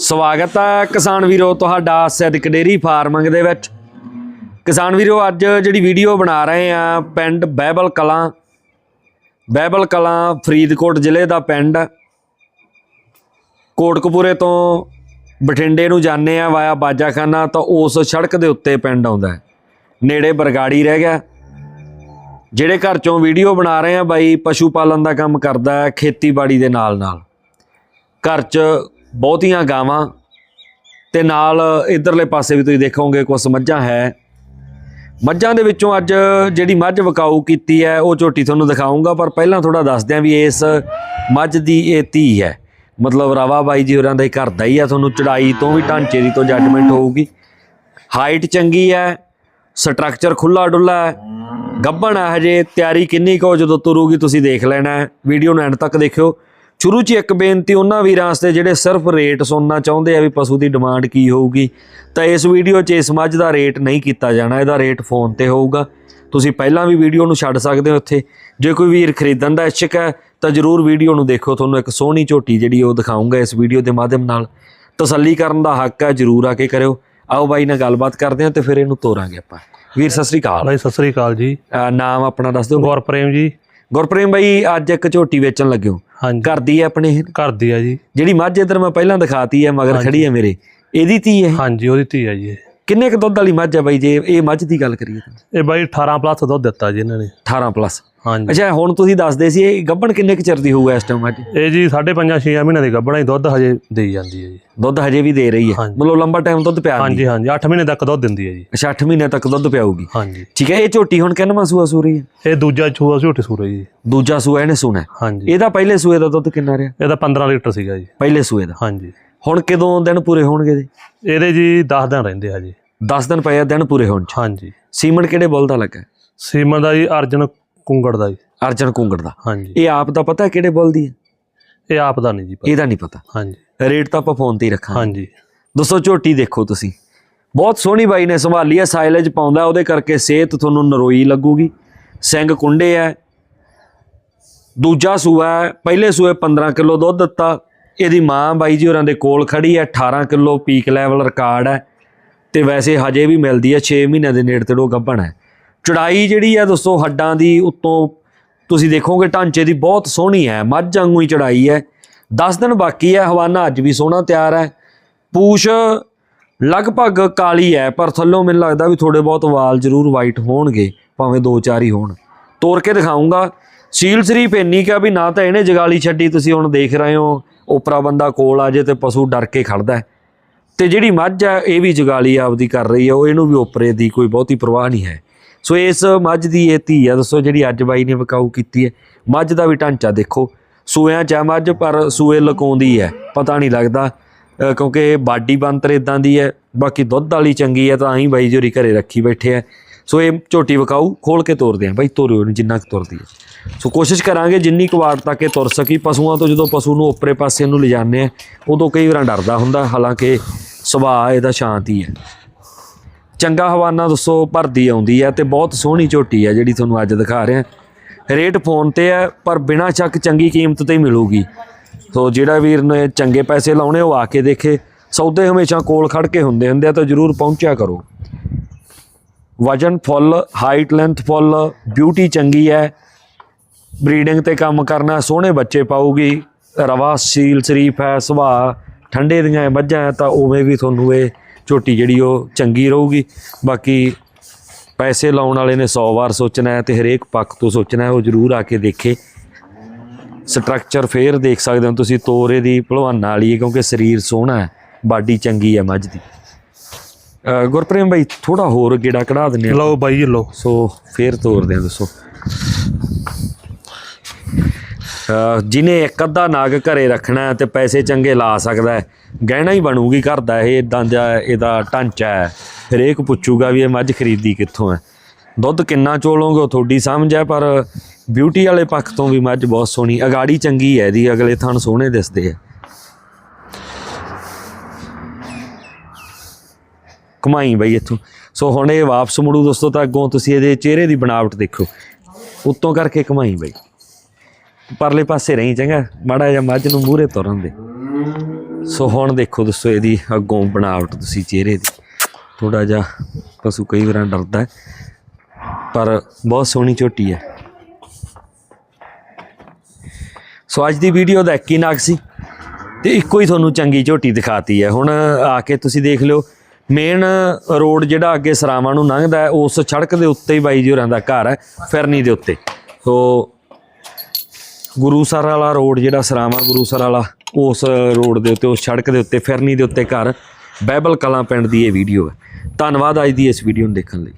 ਸਵਾਗਤ ਹੈ ਕਿਸਾਨ ਵੀਰੋ, ਤੁਹਾਡਾ ਸਿੱਧਕ ਡੇਰੀ ਫਾਰਮਿੰਗ ਦੇ ਵਿੱਚ। ਕਿਸਾਨ ਵੀਰੋ, ਅੱਜ ਜਿਹੜੀ ਵੀਡੀਓ ਬਣਾ ਰਹੇ ਆ, ਪਿੰਡ ਬਹਿਬਲ ਕਲਾਂ ਬਹਿਬਲ ਕਲਾਂ, ਫਰੀਦਕੋਟ ਜ਼ਿਲ੍ਹੇ ਦਾ ਪਿੰਡ। ਹੈ। ਕੋਟਕਪੂਰੇ ਤੋਂ ਬਠਿੰਡੇ ਨੂੰ ਜਾਂਦੇ ਆ ਵਾਇਆ ਬਾਜਾਖਾਨਾ, ਤਾਂ ਉਸ ਸੜਕ ਦੇ ਉੱਤੇ ਪਿੰਡ ਆਉਂਦਾ ਨੇੜੇ ਬਰਗਾੜੀ ਰਹਿ ਗਿਆ। ਜਿਹੜੇ ਘਰ ਚੋਂ ਵੀਡੀਓ ਬਣਾ ਰਹੇ ਆ ਬਾਈ, ਪਸ਼ੂ ਪਾਲਣ ਦਾ ਕੰਮ ਕਰਦਾ ਹੈ, ਖੇਤੀਬਾੜੀ ਦੇ ਨਾਲ ਨਾਲ ਘਰ 'ਚ ਬਹੁਤੀਆਂ ਗਾਵਾਂ ਤੇ ਨਾਲ ਇਧਰਲੇ ਪਾਸੇ ਵੀ ਤੁਸੀਂ ਦੇਖੋਗੇ ਕੁਝ ਮੱਝਾਂ ਹੈ। ਮੱਝਾਂ ਦੇ ਵਿੱਚੋਂ ਅੱਜ ਜਿਹੜੀ ਮੱਝ ਵਿਕਾਊ ਕੀਤੀ ਹੈ, ਉਹ ਝੋਟੀ ਤੁਹਾਨੂੰ ਦਿਖਾਉਂਗਾ ਪਰ ਪਹਿਲਾਂ ਥੋੜਾ ਦੱਸ ਦਿਆਂ ਵੀ ਇਸ ਮੱਝ ਦੀ ਇਹ ਧੀ ਹੈ। ਮਤਲਬ ਰਾਵਾ ਬਾਈ ਜੀ ਹੋਰਾਂ ਦਾ ਹੀ ਘਰ ਦਾ ਹੀ ਆ, ਤੁਹਾਨੂੰ ਚੜਾਈ ਤੋਂ ਵੀ ਢਾਂਚੇ ਦੀ ਤੋਂ ਜੱਜਮੈਂਟ ਹੋਊਗੀ। ਹਾਈਟ ਚੰਗੀ ਹੈ ਸਟਰਕਚਰ ਖੁੱਲਾ ਡੁੱਲਾ ਹੈ, ਗੱਭਣ ਹੈ ਹਜੇ, ਤਿਆਰੀ ਕਿੰਨੀ ਕੁ ਜਦੋਂ ਤੁਰੂਗੀ ਤੁਸੀਂ ਦੇਖ ਲੈਣਾ ਵੀਡੀਓ ਨੂੰ ਐਂਡ ਤੱਕ ਦੇਖਿਓ। ਸ਼ੁਰੂ 'ਚ ਇੱਕ ਬੇਨਤੀ ਉਹਨਾਂ ਵੀਰਾਂ ਵਾਸਤੇ ਜਿਹੜੇ ਸਿਰਫ ਰੇਟ ਸੁਣਨਾ ਚਾਹੁੰਦੇ ਆ ਵੀ ਪਸ਼ੂ ਦੀ ਡਿਮਾਂਡ ਕੀ ਹੋਊਗੀ ਤਾਂ ਇਸ ਵੀਡੀਓ 'ਚ ਇਸ ਮੱਝ ਦਾ ਰੇਟ ਨਹੀਂ ਕੀਤਾ ਜਾਣਾ ਇਹਦਾ ਰੇਟ ਫੋਨ ਤੇ ਹੋਊਗਾ। ਤੁਸੀਂ ਪਹਿਲਾਂ ਵੀ ਵੀਡੀਓ ਨੂੰ ਛੱਡ ਸਕਦੇ ਹੋ ਉੱਥੇ ਜੇ ਕੋਈ ਵੀਰ ਖਰੀਦਣ ਦਾ ਇੱਛੁਕ ਹੈ ਤਾਂ ਜਰੂਰ ਵੀਡੀਓ ਨੂੰ ਦੇਖੋ ਤੁਹਾਨੂੰ ਇੱਕ ਸੋਹਣੀ ਝੋਟੀ ਜਿਹੜੀ ਉਹ ਦਿਖਾਉਂਗਾ ਇਸ ਵੀਡੀਓ ਦੇ ਮਾਧਿਅਮ ਨਾਲ। ਤਸੱਲੀ ਕਰਨ ਦਾ ਹੱਕ ਹੈ ਜਰੂਰ ਆ ਕੇ ਕਰਿਓ। ਆਓ ਬਾਈ ਨਾਲ ਗੱਲਬਾਤ ਕਰਦੇ ਹਾਂ ਤੇ ਫਿਰ ਇਹਨੂੰ ਤੋਰਾਂਗੇ ਆਪਾਂ। ਵੀਰ ਸਤਿ ਸ੍ਰੀ ਅਕਾਲ। ਭਾਈ ਸਤਿ ਸ੍ਰੀ ਅਕਾਲ ਜੀ। ਨਾਮ ਆਪਣਾ ਦੱਸ ਦਿਓ। ਗੁਰਪ੍ਰੇਮ ਜੀ। ਗੁਰਪ੍ਰੇਮ ਬਾਈ ਅੱਜ ਇੱਕ ਝੋਟੀ ਵੇਚਣ ਲੱਗਿਓ। ਹਾਂਜੀ। ਘਰ ਦੀ ਹੈ ਆਪਣੇ ਇਹ? ਘਰ ਦੀ ਆ ਜੀ। ਜਿਹੜੀ ਮੱਝ ਇਧਰ ਮੈਂ ਪਹਿਲਾਂ ਦਿਖਾਤੀ ਹੈ ਮਗਰ ਖੜੀ ਹੈ ਮੇਰੇ। ਇਹਦੀ ਧੀ ਹੈ ਹਾਂਜੀ ਉਹਦੀ ਧੀ ਆ ਜੀ। ਕਿੰਨੇ ਕ ਦੁੱਧ ਵਾਲੀ ਮੱਝ ਹੈ ਬਾਈ ਜੇ ਇਹ ਮੱਝ ਦੀ ਗੱਲ ਕਰੀਏ ਤਾਂ? ਇਹ ਬਾਈ 18 ਪਲੱਸ ਦੁੱਧ ਦਿੱਤਾ ਜੀ ਇਹਨਾਂ ਨੇ। 18 ਪਲੱਸ ਹਾਂਜੀ। ਅੱਛਾ ਹੁਣ ਤੁਸੀਂ ਦੱਸਦੇ ਸੀ ਇਹ ਗੱਭਣ ਕਿੰਨੇ ਕ ਚਿਰ ਦੀ ਹੋਊਗਾ ਇਸ ਟਾਈਮ ਮੱਝ? ਇਹ ਜੀ 5.5 6 ਮਹੀਨੇ ਦੀ ਗੱਭਣਾ ਹੀ ਦੁੱਧ ਹਜੇ ਦੇਈ ਜਾਂਦੀ ਹੈ ਜੀ। ਦੁੱਧ ਹਜੇ ਵੀ ਦੇ ਰਹੀ ਹੈ। ਮਤਲਬ ਲੰਬਾ ਟਾਈਮ ਦੁੱਧ ਪਿਆ ਹਾਂਜੀ ਹਾਂਜੀ 8 ਮਹੀਨੇ ਤੱਕ ਦੁੱਧ ਦਿੰਦੀ ਹੈ ਜੀ। ਅੱਛਾ 8 ਮਹੀਨੇ ਤੱਕ ਦੁੱਧ ਪਿਆਊਗੀ। ਹਾਂਜੀ। ਠੀਕ ਹੈ ਇਹ ਝੋਟੀ ਹੁਣ ਕਿੰਨਵਾਂ ਸੂਆ ਸੂ ਰਹੀ ਹੈ? ਇਹ ਦੂਜਾ ਚੂਹਾ ਝੋਟੀ ਸੂਰਾ ਜੀ। ਦੂਜਾ ਸੂਆ ਇਹਨੇ ਸੁਣਾ ਹਾਂਜੀ। ਇਹਦਾ ਪਹਿਲੇ ਸੂਏ ਦਾ ਦੁੱਧ ਕਿੰਨਾ ਰਿਹਾ? ਇਹਦਾ 15 ਲੀਟਰ ਸੀਗਾ ਜੀ। ਪਹਿਲੇ ਸੂਏ ਦਾ। ਹਾਂਜੀ। ਹੁਣ ਕਦੋਂ ਦਿਨ ਪੂਰੇ ਹੋਣਗੇ ਜੀ? ਇਹਦੇ ਜੀ 10 ਦਿਨ ਰਹਿੰਦੇ ਆ ਜੀ। 10 ਦਿਨ ਪਏ ਆ ਦਿਨ ਪੂਰੇ ਹੋਣ ਚ। ਹਾਂਜੀ। ਸੀਮਨ ਕਿਹੜੇ ਬੁੱਲ ਦਾ ਲੱਗਾ? ਸੀਮਨ ਦਾ ਜੀ ਅਰਜਨ ਕੁੰਗੜ ਦਾ ਜੀ। ਅਰਜਨ ਕੁੰਗੜ ਦਾ। ਹਾਂਜੀ। ਇਹ ਆਪ ਦਾ ਪਤਾ ਹੈ ਕਿਹੜੇ ਬੁੱਲ ਦੀ ਹੈ? ਇਹ ਆਪ ਦਾ ਨਹੀਂ ਜੀ ਪਤਾ। ਇਹਦਾ ਨਹੀਂ ਪਤਾ। ਹਾਂਜੀ। ਰੇਟ ਤਾਂ ਆਪਾਂ ਫੋਨ ਤੇ ਹੀ ਰੱਖਾਂਗੇ। ਹਾਂਜੀ। ਦੋਸਤੋ ਝੋਟੀ ਦੇਖੋ ਤੁਸੀਂ। ਬਹੁਤ ਸੋਹਣੀ ਬਾਈ ਨੇ ਸੰਭਾਲੀ ਹੈ ਸਾਈਲੇਜ ਪਾਉਂਦਾ ਉਹਦੇ ਕਰਕੇ ਸਿਹਤ ਤੁਹਾਨੂੰ ਨਰੋਈ ਲੱਗੂਗੀ। ਸਿੰਘ ਕੁੰਡੇ ਹੈ। ਦੂਜਾ ਸੂਆ ਪਹਿਲੇ ਸੂਏ 15 ਕਿਲੋ ਦੁੱਧ ਦਿੱਤਾ। ਇਹਦੀ ਮਾਂ ਬਾਈ ਜੀ ਹੋਰਾਂ ਦੇ ਕੋਲ ਖੜੀ ਹੈ 18 ਕਿਲੋ ਪੀਕ ਲੈਵਲ ਰਿਕਾਰਡ ਹੈ। ਤੇ ਵੈਸੇ ਹਜੇ ਵੀ ਮਿਲਦੀ ਹੈ 6 ਮਹੀਨਿਆਂ ਦੇ ਨੇੜੇ ਤੇੜੋ ਗੱਭਣ ਹੈ। ਚੜਾਈ ਜਿਹੜੀ ਹੈ ਦੋਸਤੋ, ਹੱਡਾਂ ਦੀ ਉੱਤੋਂ ਤੁਸੀਂ ਦੇਖੋਗੇ, ਢਾਂਚੇ ਦੀ ਬਹੁਤ ਸੋਹਣੀ ਹੈ, ਮੱਝ ਵਾਂਗੂ ਹੀ ਚੜਾਈ ਹੈ। 10 ਦਿਨ ਬਾਕੀ ਹੈ, ਹਵਾਨਾ ਅੱਜ ਵੀ ਸੋਹਣਾ ਤਿਆਰ ਹੈ। ਪੂਛ ਲਗਭਗ ਕਾਲੀ ਹੈ, ਪਰ ਥੱਲੋਂ ਮੈਨੂੰ ਲੱਗਦਾ ਵੀ ਥੋੜੇ ਬਹੁਤ ਵਾਲ ਜ਼ਰੂਰ ਵਾਈਟ ਹੋਣਗੇ, ਭਾਵੇਂ ਦੋ ਚਾਰ ਹੀ ਹੋਣ। ਤੋੜ ਕੇ ਦਿਖਾਉਂਗਾ ਸੀਲ ਸ਼ਰੀਫ ਇੰਨੀ ਕਿ ਵੀ ਨਾ ਤਾਂ ਇਹਨੇ ਜਗਾਲੀ ਛੱਡੀ, ਤੁਸੀਂ ਹੁਣ ਦੇਖ ਰਹੇ ਹੋ ਉਪਰਾ ਬੰਦਾ ਕੋਲ ਆ ਜੇ ਤੇ ਪਸ਼ੂ ਡਰ ਕੇ ਖੜਦਾ ਹੈ। ਤੇ ਜਿਹੜੀ ਮੱਝ ਆ, ਇਹ ਵੀ ਜਗਾਲੀ ਆਪਦੀ ਕਰ ਰਹੀ ਆ, ਉਹ ਇਹਨੂੰ ਵੀ ਓਪਰੇ ਦੀ ਕੋਈ ਬਹੁਤੀ ਪਰਵਾਹ ਨਹੀਂ ਹੈ। ਸੋ ਇਸ ਮੱਝ ਦੀ ਇਹ ਧੀ ਆ, ਦੱਸੋ ਜਿਹੜੀ ਅੱਜ ਬਾਈ ਨੇ ਵਿਕਾਊ ਕੀਤੀ ਹੈ, ਮੱਝ ਦਾ ਵੀ ਢਾਂਚਾ ਦੇਖੋ। ਸੂਇਆਂ ਚ ਹੈ ਮੱਝ, ਪਰ ਸੂਏ ਲਕਾਉਂਦੀ ਹੈ, ਪਤਾ ਨਹੀਂ ਲੱਗਦਾ ਕਿਉਂਕਿ ਬਾਡੀ ਬੰਤਰ ਇਦਾਂ ਦੀ ਹੈ, ਬਾਕੀ ਦੁੱਧ ਵਾਲੀ ਚੰਗੀ ਹੈ, ਤਾਂ ਆਹੀ ਬਾਈ ਜੋਰੀ ਘਰੇ ਰੱਖੀ ਬੈਠੇ ਆ। ਸੋ ਇਹ ਝੋਟੀ ਵਿਕਾਊ ਖੋਲ ਕੇ ਤੋਰਦੇ ਆ। ਬਾਈ, ਤੋਰਿਓ ਨੂੰ ਜਿੰਨਾ ਕੁ ਤੁਰਦੀ ਹੈ। ਸੋ ਕੋਸ਼ਿਸ਼ ਕਰਾਂਗੇ ਜਿੰਨੀ ਕੁ ਵਾਰ ਤੱਕ ਇਹ ਤੁਰ ਸਕੀ। ਪਸ਼ੂਆਂ ਤੋਂ ਜਦੋਂ ਪਸ਼ੂ ਨੂੰ ਉੱਪਰੇ ਪਾਸੇ ਨੂੰ ਲਿਜਾਣੇ ਆ, ਉਦੋਂ ਕਈ ਵਾਰ ਡਰਦਾ ਹੁੰਦਾ, ਹਾਲਾਂਕਿ ਸੁਭਾਅ ਇਹਦਾ ਸ਼ਾਂਤੀ ਹੈ ਚੰਗਾ ਹਵਾਨਾ ਦੱਸੋ, ਭਰਦੀ ਆਉਂਦੀ ਹੈ ਤੇ ਬਹੁਤ ਸੋਹਣੀ ਝੋਟੀ ਹੈ ਜਿਹੜੀ ਤੁਹਾਨੂੰ ਅੱਜ ਦਿਖਾ ਰਿਹਾ। ਰੇਟ ਫੋਨ ਤੇ ਹੈ, ਪਰ ਬਿਨਾਂ ਸ਼ੱਕ ਚੰਗੀ ਕੀਮਤ ਤੇ ਹੀ ਮਿਲੂਗੀ। ਸੋ ਜਿਹੜਾ ਵੀਰ ਨੇ ਚੰਗੇ ਪੈਸੇ ਲਾਉਣੇ, ਉਹ ਆ ਕੇ ਦੇਖੇ। ਸੌਦੇ ਹਮੇਸ਼ਾ ਕੋਲ ਖੜ ਕੇ ਹੁੰਦੇ ਹੁੰਦੇ ਆ, ਤਾਂ ਜਰੂਰ ਪਹੁੰਚਿਆ ਕਰੋ। ਵਜਨ full height length full beauty ਚੰਗੀ ਹੈ। ਬਰੀਡਿੰਗ ਤੇ ਕੰਮ ਕਰਨਾ, ਸੋਹਣੇ ਬੱਚੇ ਪਾਊਗੀ। ਰਵਾ, ਸੀਲ, ਸ਼ਰੀਫ ਹੈ, ਸੁਭਾਅ, ਠੰਡੇ ਦੀਆਂ ਮੱਝਾਂ ਹੈ, ਤਾਂ ਉਵੇਂ ਵੀ ਤੁਹਾਨੂੰ ਇਹ ਝੋਟੀ ਜਿਹੜੀ ਉਹ ਚੰਗੀ ਰਹੂਗੀ। ਬਾਕੀ ਪੈਸੇ ਲਾਉਣ ਵਾਲੇ ਨੇ 100 ਵਾਰ ਸੋਚਣਾ ਹੈ ਤੇ ਹਰੇਕ ਪੱਖ ਤੋਂ ਸੋਚਣਾ ਹੈ, ਉਹ ਜ਼ਰੂਰ ਆ ਕੇ ਦੇਖੇ। ਸਟਰਕਚਰ ਫੇਰ ਦੇਖ ਸਕਦੇ ਹੋ ਤੁਸੀਂ, ਤੋਰੇ ਦੀ ਭਲਵਾਨਾਂ ਵਾਲੀ ਹੈ, ਕਿਉਂਕਿ ਸਰੀਰ ਸੋਹਣਾ ਹੈ, ਬਾਡੀ ਚੰਗੀ ਹੈ ਮੱਝ ਦੀ। ਗੁਰਪ੍ਰੇਮ ਭਾਈ ਥੋੜਾ ਹੋਰ ਗੇੜਾ ਕਢਾ ਦਿੰਨੇ ਆ ਲਓ ਬਾਈ ਜੀ ਲਓ। ਸੋ ਫੇਰ ਤੋਰਦੇ ਆ ਦੱਸੋ। ਜਿਹਨੇ ਇੱਕ ਅੱਧਾ ਨਾਗ ਘਰੇ ਰੱਖਣਾ ਹੈ ਤੇ ਪੈਸੇ ਚੰਗੇ ਲਾ ਸਕਦਾ ਹੈ ਗਹਿਣਾ ਹੀ ਬਣੂਗੀ ਘਰ ਦਾ ਇਹ ਇਦਾਂ ਦਾ ਇਹਦਾ ਢਾਂਚਾ ਹੈ। ਹਰੇਕ ਪੁੱਛੂਗਾ ਵੀ ਇਹ ਮੱਝ ਖਰੀਦੀ ਕਿੱਥੋਂ ਹੈ। ਦੁੱਧ ਕਿੰਨਾ ਚੋਲੋਗੇ ਉਹ ਤੁਹਾਡੀ ਸਮਝ ਹੈ ਪਰ ਬਿਊਟੀ ਵਾਲੇ ਪੱਖ ਤੋਂ ਵੀ ਮੱਝ ਬਹੁਤ ਸੋਹਣੀ ਅਗਾੜੀ ਚੰਗੀ ਹੈ ਇਹਦੀ ਅਗਲੇ ਥਣ ਸੋਹਣੇ ਦਿਸਦੇ ਆ। ਕਮਾਈ ਬਈ ਇੱਥੋਂ। ਸੋ ਹੁਣ ਇਹ ਵਾਪਸ ਮੁੜੂ ਦੋਸਤੋ ਤਾਂ ਅੱਗੋਂ ਤੁਸੀਂ ਇਹਦੇ ਚਿਹਰੇ ਦੀ ਬਣਾਵਟ ਦੇਖੋ। ਉੱਤੋਂ ਕਰਕੇ ਕਮਾਈ ਬਈ। ਪਰਲੇ ਪਾਸੇ ਰਹੀ ਚੰਗਾ, ਮਾੜਾ ਜਿਹਾ ਮੱਝ ਨੂੰ ਮੂਹਰੇ ਤੁਰਨ ਦੇ। ਸੋ ਹੁਣ ਦੇਖੋ ਦੋਸਤੋ ਇਹਦੀ ਅੱਗੋਂ ਬਣਾਵਟ ਤੁਸੀਂ ਚਿਹਰੇ ਦੀ। ਥੋੜਾ ਜਿਹਾ ਪਸ਼ੂ ਕਈ ਵਾਰ ਡਰਦਾ ਪਰ ਬਹੁਤ ਸੋਹਣੀ ਝੋਟੀ ਹੈ। ਸੋ ਅੱਜ ਦੀ ਵੀਡੀਓ ਦਾ ਇੱਕ ਹੀ ਨਾਗ ਸੀ ਤੇ ਇੱਕੋ ਹੀ ਤੁਹਾਨੂੰ ਚੰਗੀ ਝੋਟੀ ਦਿਖਾਤੀ ਹੈ। ਹੁਣ ਆ ਕੇ ਤੁਸੀਂ ਦੇਖ ਲਿਓ ਮੇਨ ਰੋਡ ਜਿਹੜਾ ਅੱਗੇ ਸਰਾਵਾਂ ਨੂੰ ਲੰਘਦਾ ਉਸ ਸੜਕ ਦੇ ਉੱਤੇ ਹੀ ਬਾਈ ਜੀ ਹੋਰਾਂ ਦਾ ਘਰ ਹੈ, ਫਿਰਨੀ ਦੇ ਉੱਤੇ। ਸੋ ਗੁਰੂਸਰ ਵਾਲਾ ਰੋਡ ਜਿਹੜਾ ਸਰਾਵਾਂ ਗੁਰੂਸਰ ਵਾਲਾ, ਉਸ ਰੋਡ ਦੇ ਉੱਤੇ, ਉਸ ਸੜਕ ਦੇ ਉੱਤੇ, ਫਿਰਨੀ ਦੇ ਉੱਤੇ ਘਰ ਬਹਿਬਲ ਕਲਾਂ ਪਿੰਡ ਦੀ ਇਹ ਵੀਡੀਓ ਹੈ। ਧੰਨਵਾਦ ਅੱਜ ਦੀ ਇਸ ਵੀਡੀਓ ਨੂੰ ਦੇਖਣ ਲਈ।